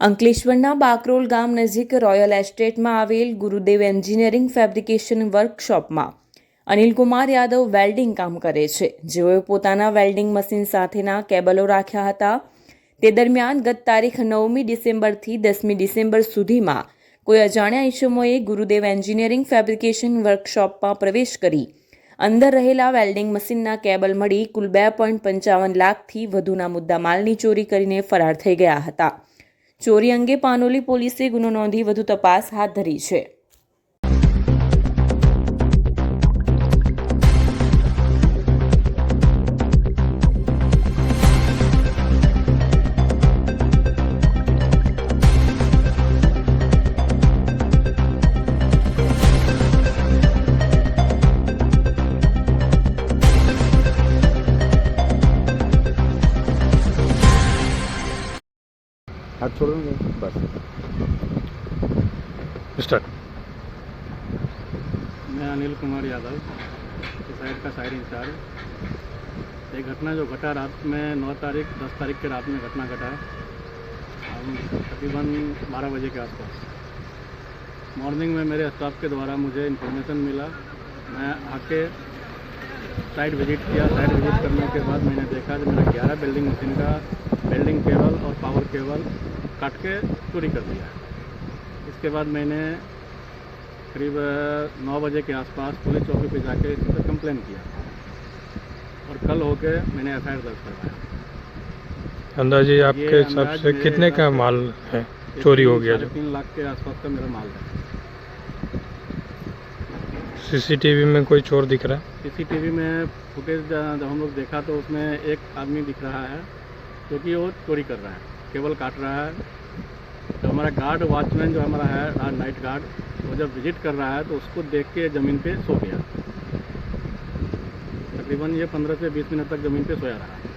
અંકલેશ્વરના બાકરોલ ગામ નજીક રોયલ એસ્ટેટમાં આવેલ ગુરુદેવ એન્જિનિયરિંગ ફેબ્રિકેશન વર્કશોપમાં અનિલકુમાર યાદવ વેલ્ડિંગ કામ કરે છે. જેઓએ પોતાના વેલ્ડિંગ મશીન સાથેના કેબલો રાખ્યા હતા. તે દરમિયાન ગત તારીખ નવમી ડિસેમ્બરથી દસમી ડિસેમ્બર સુધીમાં કોઈ અજાણ્યા ઇસમોએ ગુરુદેવ એન્જિનિયરિંગ ફેબ્રિકેશન વર્કશોપમાં પ્રવેશ કરી અંદર રહેલા વેલ્ડિંગ મશીનના કેબલ મળી કુલ બે પોઈન્ટ પંચાવન લાખથી વધુના મુદ્દા માલની ચોરી કરીને ફરાર થઈ ગયા હતા. ચોરી અંગે પાનોલી પોલીસે ગુનો નોંધી વધુ તપાસ હાથ ધરી છે. हाथ छोड़ देंगे बस। स्टार्ट मैं अनिल कुमार यादव इस साइड का साइड इंचार्ज। ये घटना जो घटा रात में नौ तारीख दस तारीख के रात में घटना घटा। हम तकरीबन बारह बजे के आसपास। मॉर्निंग में मेरे स्टाफ के द्वारा मुझे इन्फॉर्मेशन मिला। मैं आके साइट विज़िट किया। साइट विज़िट करने के बाद मैंने देखा कि मेरा ग्यारह बिल्डिंग मशीन का बिल्डिंग केबल काट के चोरी कर दिया इसके बाद मैंने करीब नौ बजे के आसपास पुलिस चौकी पे जाके इस पर कंप्लेन किया। और कल होके मैंने एफआईआर दर्ज करवाया। अंदाजे आपके हिसाब से कितने का माल है? चोरी हो गया जो। तीन लाख के आसपास का मेरा माल है। सीसीटीवी में कोई चोर दिख रहा है? सीसीटीवी में फुटेज जब हम लोग देखा तो उसमें एक आदमी दिख रहा है क्योंकि वो चोरी कर रहा है। केबल काट रहा है। तो हमारा गार्ड वॉचमैन जो हमारा है नाइट गार्ड वो जब विज़िट कर रहा है तो उसको देख के ज़मीन पे सो गया। तकरीबन ये पंद्रह से बीस मिनट तक ज़मीन पे सोया रहा।